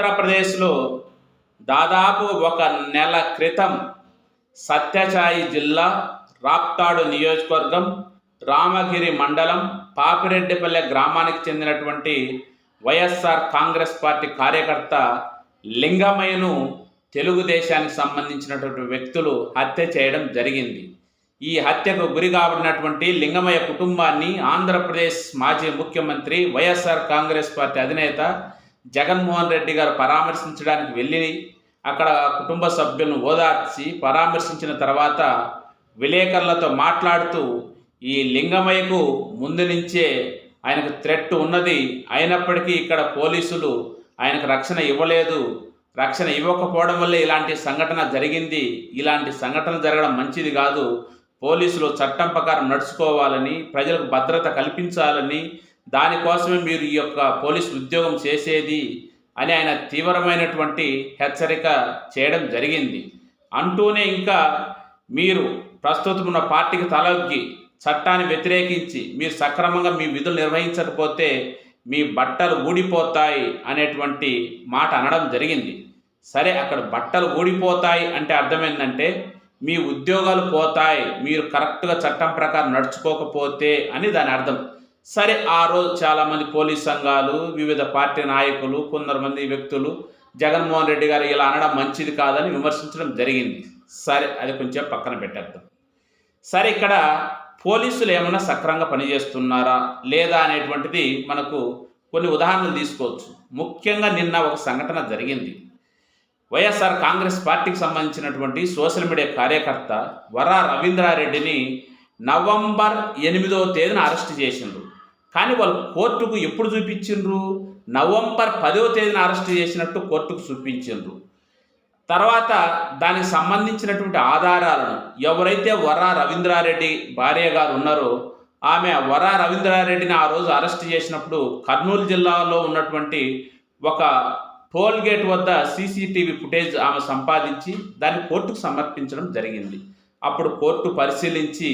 ఆంధ్రప్రదేశ్లో దాదాపు ఒక నెల క్రితం సత్యసాయి జిల్లా రాప్తాడు నియోజకవర్గం రామగిరి మండలం పాపిరెడ్డిపల్లె గ్రామానికి చెందినటువంటి వైఎస్ఆర్ కాంగ్రెస్ పార్టీ కార్యకర్త లింగమయ్యను తెలుగుదేశానికి సంబంధించినటువంటి వ్యక్తులు హత్య చేయడం జరిగింది. ఈ హత్యకు గురి కాబడినటువంటి లింగమయ్య కుటుంబాన్ని ఆంధ్రప్రదేశ్ మాజీ ముఖ్యమంత్రి వైఎస్ఆర్ కాంగ్రెస్ పార్టీ అధినేత జగన్మోహన్ రెడ్డి గారు పరామర్శించడానికి వెళ్ళి అక్కడ కుటుంబ సభ్యులను ఓదార్చి పరామర్శించిన తర్వాత విలేకరులతో మాట్లాడుతూ ఈ లింగమయ్యకు ముందు నుంచే ఆయనకు థ్రెట్ ఉన్నది. అయినప్పటికీ ఇక్కడ పోలీసులు ఆయనకు రక్షణ ఇవ్వలేదు. రక్షణ ఇవ్వకపోవడం వల్లే ఇలాంటి సంఘటన జరిగింది. ఇలాంటి సంఘటన జరగడం మంచిది కాదు. పోలీసులు చట్టం ప్రకారం నడుచుకోవాలని ప్రజలకు భద్రత కల్పించాలని దానికోసమే మీరు ఈ యొక్క పోలీస్ ఉద్యోగం చేసేది అని ఆయన తీవ్రమైనటువంటి హెచ్చరిక చేయడం జరిగింది. అంటూనే ఇంకా మీరు ప్రస్తుతం ఉన్న పార్టీకి తలొగ్గి చట్టాన్ని వ్యతిరేకించి మీరు సక్రమంగా మీ విధులు నిర్వహించకపోతే మీ బట్టలు ఊడిపోతాయి అనేటువంటి మాట అనడం జరిగింది. సరే అక్కడ బట్టలు ఊడిపోతాయి అంటే అర్థం ఏంటంటే మీ ఉద్యోగాలు పోతాయి మీరు కరెక్ట్గా చట్టం ప్రకారం నడుచుకోకపోతే అని దాని అర్థం. సరే ఆ రోజు చాలామంది పోలీస్ సంఘాలు వివిధ పార్టీ నాయకులు కొందరు మంది వ్యక్తులు జగన్మోహన్ రెడ్డి గారు ఇలా అనడం మంచిది కాదని విమర్శించడం జరిగింది. సరే అది కొంచెం పక్కన పెట్టేద్దాం. సరే ఇక్కడ పోలీసులు ఏమైనా సక్రంగా పనిచేస్తున్నారా లేదా అనేటువంటిది మనకు కొన్ని ఉదాహరణలు తీసుకోవచ్చు. ముఖ్యంగా నిన్న ఒక సంఘటన జరిగింది. వైఎస్ఆర్ కాంగ్రెస్ పార్టీకి సంబంధించినటువంటి సోషల్ మీడియా కార్యకర్త వరా రవీంద్రారెడ్డిని నవంబర్ ఎనిమిదవ తేదీన అరెస్ట్ చేసిండ్రు. కానీ వాళ్ళు కోర్టుకు ఎప్పుడు చూపించిండ్రు? నవంబర్ పదవ తేదీన అరెస్ట్ చేసినట్టు కోర్టుకు చూపించిండ్రు. తర్వాత దానికి సంబంధించినటువంటి ఆధారాలను ఎవరైతే వరా రవీంద్రారెడ్డి భార్య గారు ఉన్నారో ఆమె వరా రవీంద్రారెడ్డిని ఆ రోజు అరెస్ట్ చేసినప్పుడు కర్నూలు జిల్లాలో ఉన్నటువంటి ఒక టోల్ గేట్ వద్ద సీసీటీవీ ఫుటేజ్ ఆమె సంపాదించి దాన్ని కోర్టుకు సమర్పించడం జరిగింది. అప్పుడు కోర్టు పరిశీలించి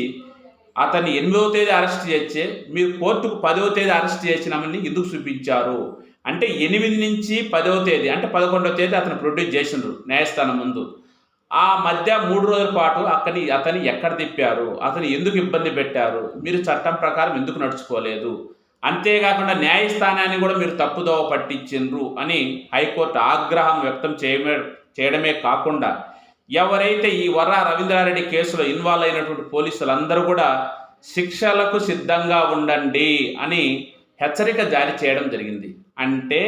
అతన్ని ఎనిమిదవ తేదీ అరెస్ట్ చేస్తే మీరు కోర్టుకు పదవ తేదీ అరెస్ట్ చేసినామని ఎందుకు చూపించారు? అంటే ఎనిమిది నుంచి పదవ తేదీ అంటే పదకొండవ తేదీ అతను ప్రొడ్యూస్ చేసిండ్రు న్యాయస్థానం ముందు. ఆ మధ్య మూడు రోజుల పాటు అతని అతని ఎక్కడ తిప్పారు? అతను ఎందుకు ఇబ్బంది పెట్టారు? మీరు చట్టం ప్రకారం ఎందుకు నడుచుకోలేదు? అంతేకాకుండా న్యాయస్థానాన్ని కూడా మీరు తప్పుదోవ పట్టించిండ్రు అని హైకోర్టు ఆగ్రహం వ్యక్తం చేయమే చేయడమే కాకుండా ఎవరైతే ఈ వర్ర రవీంద్రారెడ్డి కేసులో ఇన్వాల్వ్ అయినటువంటి పోలీసులందరూ కూడా శిక్షలకు సిద్ధంగా ఉండండి అని హెచ్చరిక జారీ చేయడం జరిగింది. అంటే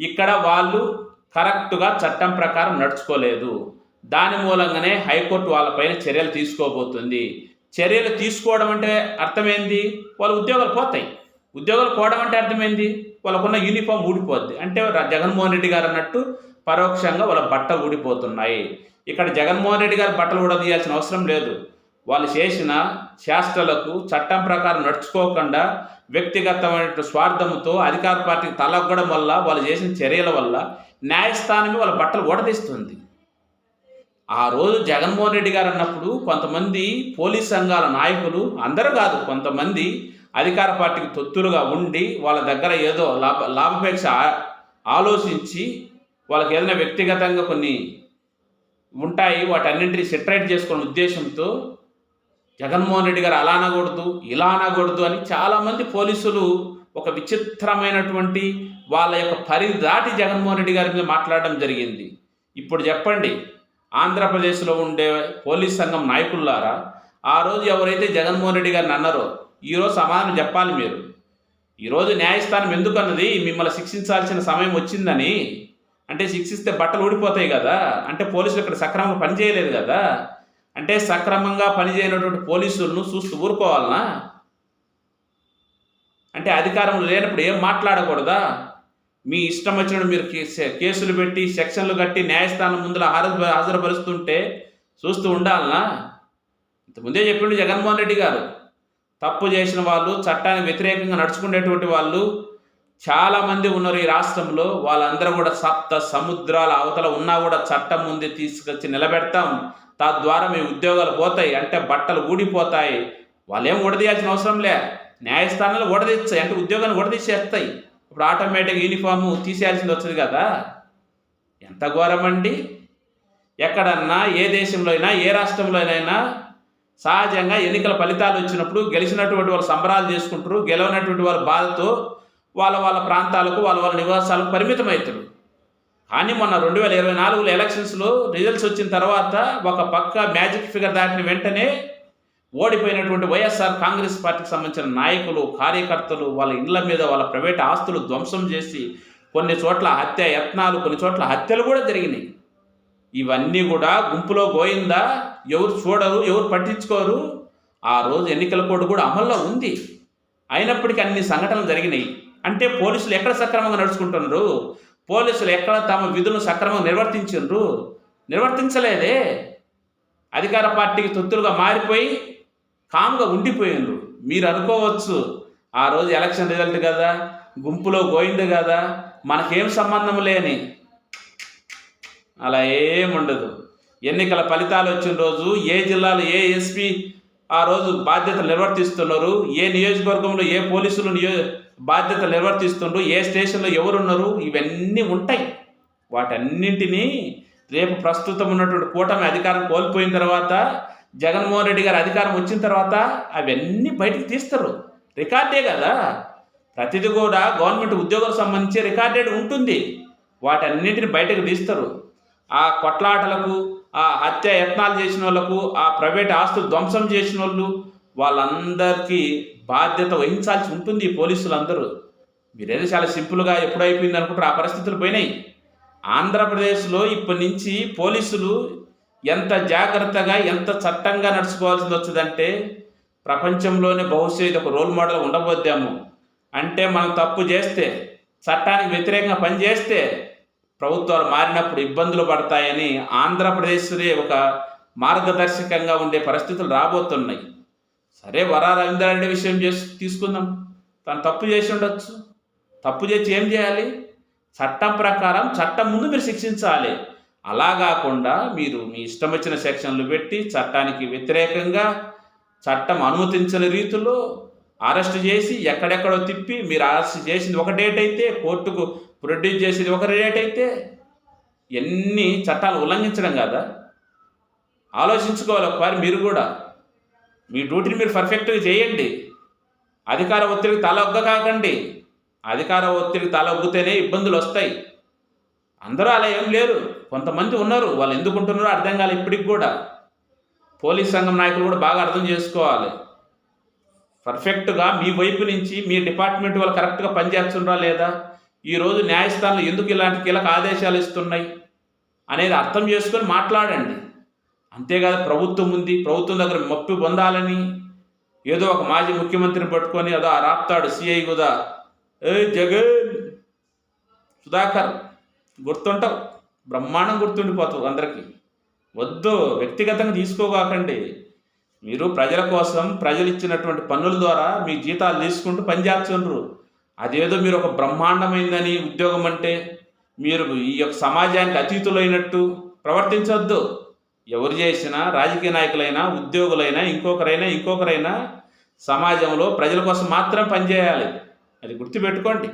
ఇక్కడ వాళ్ళు కరెక్ట్గా చట్టం ప్రకారం నడుచుకోలేదు. దాని మూలంగానే హైకోర్టు వాళ్ళపైన చర్యలు తీసుకోబోతుంది. చర్యలు తీసుకోవడం అంటే అర్థమైంది? వాళ్ళ ఉద్యోగాలు పోతాయి. ఉద్యోగాలు పోవడం అంటే అర్థమైంది? వాళ్ళకున్న యూనిఫామ్ ఊడిపోద్ది. అంటే జగన్మోహన్ రెడ్డి గారు అన్నట్టు పరోక్షంగా వాళ్ళ బట్ట ఊడిపోతున్నాయి. ఇక్కడ జగన్మోహన్ రెడ్డి గారు బట్టలు ఉడదీయాల్సిన అవసరం లేదు. వాళ్ళు చేసిన చేష్టలకు చట్టం ప్రకారం నడుచుకోకుండా వ్యక్తిగతమైన స్వార్థంతో అధికార పార్టీకి తలగ్గడం వల్ల వాళ్ళు చేసిన చర్యల వల్ల న్యాయస్థానమే వాళ్ళ బట్టలు ఓడదీస్తుంది ఆ రోజు జగన్మోహన్ రెడ్డి గారు అన్నప్పుడు కొంతమంది పోలీస్ సంఘాల నాయకులు అందరూ కాదు కొంతమంది అధికార పార్టీకి తొత్తులుగా ఉండి వాళ్ళ దగ్గర ఏదో లాభ లాభాపేక్ష ఆలోచించి వాళ్ళకి ఏదైనా వ్యక్తిగతంగా కొన్ని ఉంటాయి వాటన్నింటినీ సెటరేట్ చేసుకునే ఉద్దేశంతో జగన్మోహన్ రెడ్డి గారు అలా అనకూడదు ఇలా అనకూడదు అని చాలామంది పోలీసులు ఒక విచిత్రమైనటువంటి వాళ్ళ యొక్క పరిధి దాటి జగన్మోహన్ రెడ్డి గారి మీద మాట్లాడడం జరిగింది. ఇప్పుడు చెప్పండి ఆంధ్రప్రదేశ్లో ఉండే పోలీస్ సంఘం నాయకులారా ఆ రోజు ఎవరైతే జగన్మోహన్ రెడ్డి గారిని అన్నారో ఈరోజు సమాధానం చెప్పాలి మీరు. ఈరోజు న్యాయస్థానం ఎందుకన్నది మిమ్మల్ని శిక్షించాల్సిన సమయం వచ్చిందని అంటే శిక్షిస్తే బట్టలు ఊడిపోతాయి కదా అంటే పోలీసులు ఇక్కడ సక్రమంగా పనిచేయలేదు కదా అంటే సక్రమంగా పనిచేయనటువంటి పోలీసులను చూస్తూ ఊరుకోవాలనా? అంటే అధికారం లేనప్పుడు ఏం మాట్లాడకూడదా? మీ ఇష్టం వచ్చినప్పుడు మీరు కేసులు పెట్టి సెక్షన్లు కట్టి న్యాయస్థానం ముందులో హాజరు హాజరుపరుస్తుంటే చూస్తూ ఉండాలనా? ఇంతకుముందే చెప్పిండు జగన్మోహన్ రెడ్డి గారు తప్పు చేసిన వాళ్ళు చట్టానికి వ్యతిరేకంగా నడుచుకునేటువంటి వాళ్ళు చాలామంది ఉన్నారు ఈ రాష్ట్రంలో. వాళ్ళందరూ కూడా సప్త సముద్రాల అవతల ఉన్నా కూడా చట్టం ముందే తీసుకొచ్చి నిలబెడతాం. తద్వారా మీ ఉద్యోగాలు పోతాయి. అంటే బట్టలు ఊడిపోతాయి. వాళ్ళేం ఊడదీయాల్సిన అవసరం లే. న్యాయస్థానాలు ఊడదీస్తాయి. అంటే ఉద్యోగాన్ని ఊడదీసేస్తాయి. ఇప్పుడు ఆటోమేటిక్ యూనిఫామ్ తీసేయాల్సింది వస్తుంది కదా. ఎంత ఘోరమండి. ఎక్కడన్నా ఏ దేశంలో అయినా ఏ రాష్ట్రంలో అయినా సహజంగా ఎన్నికల ఫలితాలు వచ్చినప్పుడు గెలిచినటువంటి వాళ్ళు సంబరాలు చేసుకుంటారు. గెలవనటువంటి వాళ్ళు బాధతో వాళ్ళ వాళ్ళ ప్రాంతాలకు వాళ్ళ వాళ్ళ నివాసాలకు పరిమితం అవుతారు కానీ మొన్న రెండు వేల ఇరవై నాలుగులో ఎలక్షన్స్లో రిజల్ట్స్ వచ్చిన తర్వాత ఒక పక్క మ్యాజిక్ ఫిగర్ దాటిన వెంటనే ఓడిపోయినటువంటి వైఎస్ఆర్ కాంగ్రెస్ పార్టీకి సంబంధించిన నాయకులు కార్యకర్తలు వాళ్ళ ఇళ్ళ మీద వాళ్ళ ప్రైవేట్ ఆస్తులు ధ్వంసం చేసి కొన్ని చోట్ల హత్య యత్నాలు కొన్ని చోట్ల హత్యలు కూడా జరిగినాయి. ఇవన్నీ కూడా గుంపులో గోయిందా? ఎవరు చూడరు ఎవరు పట్టించుకోరు? ఆ రోజు ఎన్నికల కోడ్ కూడా అమల్లో ఉంది. అయినప్పటికీ అన్ని సంఘటనలు జరిగినాయి. అంటే పోలీసులు ఎక్కడ సక్రమంగా నడుచుకుంటున్నారు? పోలీసులు ఎక్కడ తమ విధులను సక్రమంగా నిర్వర్తించారు నిర్వర్తించలేదే. అధికార పార్టీకి తొత్తులుగా మారిపోయి కామ్గా ఉండిపోయినరు మీరు అనుకోవచ్చు ఆ రోజు ఎలక్షన్ రిజల్ట్ కదా గుంపులో గోయింది కదా మనకేం సంబంధం లేని. అలా ఏముండదు ఎన్నికల ఫలితాలు వచ్చిన రోజు ఏ జిల్లాలో ఏ ఎస్పీ ఆ రోజు బాధ్యతలు నిర్వర్తిస్తున్నారు ఏ నియోజకవర్గంలో ఏ పోలీసులు నియో బాధ్యతలు నిర్వర్తిస్తుండ్రు ఏ స్టేషన్లో ఎవరున్నారు ఇవన్నీ ఉంటాయి. వాటన్నింటినీ రేపు ప్రస్తుతం ఉన్నటువంటి కూటమి అధికారం కోల్పోయిన తర్వాత జగన్మోహన్ రెడ్డి గారు అధికారం వచ్చిన తర్వాత అవన్నీ బయటికి తీస్తారు. రికార్డే కదా. ప్రతిదీ కూడా గవర్నమెంట్ ఉద్యోగులకు సంబంధించి రికార్డెడ్ ఉంటుంది. వాటన్నింటిని బయటకు తీస్తారు. ఆ కొట్లాటలకు ఆ హత్య యత్నాలు చేసిన వాళ్ళకు ఆ ప్రైవేట్ ఆస్తులు ధ్వంసం చేసిన వాళ్ళు వాళ్ళందరికీ బాధ్యత వహించాల్సి ఉంటుంది పోలీసులందరూ. మీరేదో చాలా సింపుల్గా ఎప్పుడు అయిపోయింది అనుకుంటారు ఆ పరిస్థితులు పోయినాయి. ఆంధ్రప్రదేశ్లో ఇప్పటి నుంచి పోలీసులు ఎంత జాగ్రత్తగా ఎంత చట్టంగా నడుచుకోవాల్సి వచ్చిందంటే ప్రపంచంలోనే బహుశా ఇది ఒక రోల్ మోడల్ ఉండబోద్దాము. అంటే మనం తప్పు చేస్తే చట్టానికి వ్యతిరేకంగా పనిచేస్తే ప్రభుత్వాలు మారినప్పుడు ఇబ్బందులు పడతాయని ఆంధ్రప్రదేశ్లో ఒక మార్గదర్శకంగా ఉండే పరిస్థితులు రాబోతున్నాయి. సరే వరా రవీంద్రారెడ్డి విషయం చేసి తీసుకుందాం. తను తప్పు చేసి ఉండొచ్చు. తప్పు చేసి ఏం చేయాలి? చట్టం ప్రకారం చట్టం ముందు మీరు శిక్షించాలి. అలా కాకుండా మీరు మీ ఇష్టం వచ్చిన సెక్షన్లు పెట్టి చట్టానికి వ్యతిరేకంగా చట్టం అనుమతించని రీతిలో అరెస్ట్ చేసి ఎక్కడెక్కడో తిప్పి మీరు అరెస్ట్ చేసింది ఒక డేట్ అయితే కోర్టుకు ప్రొడ్యూస్ చేసేది ఒక డేట్ అయితే ఎన్ని చట్టాలు ఉల్లంఘించడం కదా? ఆలోచించుకోవాలి ఒకసారి మీరు కూడా. మీ డ్యూటీని మీరు పర్ఫెక్ట్గా చేయండి. అధికార ఒత్తిడికి తల ఒగ్గ కాకండి. అధికార ఒత్తిడికి తల ఒగ్గుతేనే ఇబ్బందులు వస్తాయి. అందరూ అలా ఏం లేరు. కొంతమంది ఉన్నారు. వాళ్ళు ఎందుకు ఉంటున్నారో అర్థం కాలే ఇప్పటికి కూడా. పోలీస్ సంఘం నాయకులు కూడా బాగా అర్థం చేసుకోవాలి. పర్ఫెక్ట్గా మీ వైపు నుంచి మీ డిపార్ట్మెంట్ వాళ్ళు కరెక్ట్గా పనిచేస్తున్నారా లేదా? ఈరోజు న్యాయస్థానంలో ఎందుకు ఇలాంటి కీలక ఆదేశాలు ఇస్తున్నాయి? అనేది అర్థం చేసుకొని మాట్లాడండి. అంతేకాదు ప్రభుత్వం ఉంది ప్రభుత్వం దగ్గర మొప్పి పొందాలని ఏదో ఒక మాజీ ముఖ్యమంత్రిని పట్టుకొని అదో ఆ రాప్తాడు సిఐ కూడా ఏ జగన్! సుధాకర్ గుర్తుంటావు బ్రహ్మాండం గుర్తుండిపోతావు అందరికీ. వద్దు వ్యక్తిగతంగా తీసుకోగాకండి మీరు ప్రజల కోసం ప్రజలు ఇచ్చినటువంటి పన్నుల ద్వారా మీ జీతాలు తీసుకుంటూ పనిచేస్తుండ్రు అదేదో మీరు ఒక బ్రహ్మాండమైందని ఉద్యోగం అంటే మీరు ఈ యొక్క సమాజానికి అతీతులైనట్టు ప్రవర్తించవద్దు ఎవరు చేసినా రాజకీయ నాయకులైనా ఉద్యోగులైనా ఇంకొకరైనా ఇంకొకరైనా సమాజంలో ప్రజల కోసం మాత్రం పనిచేయాలి. అది గుర్తుపెట్టుకోండి.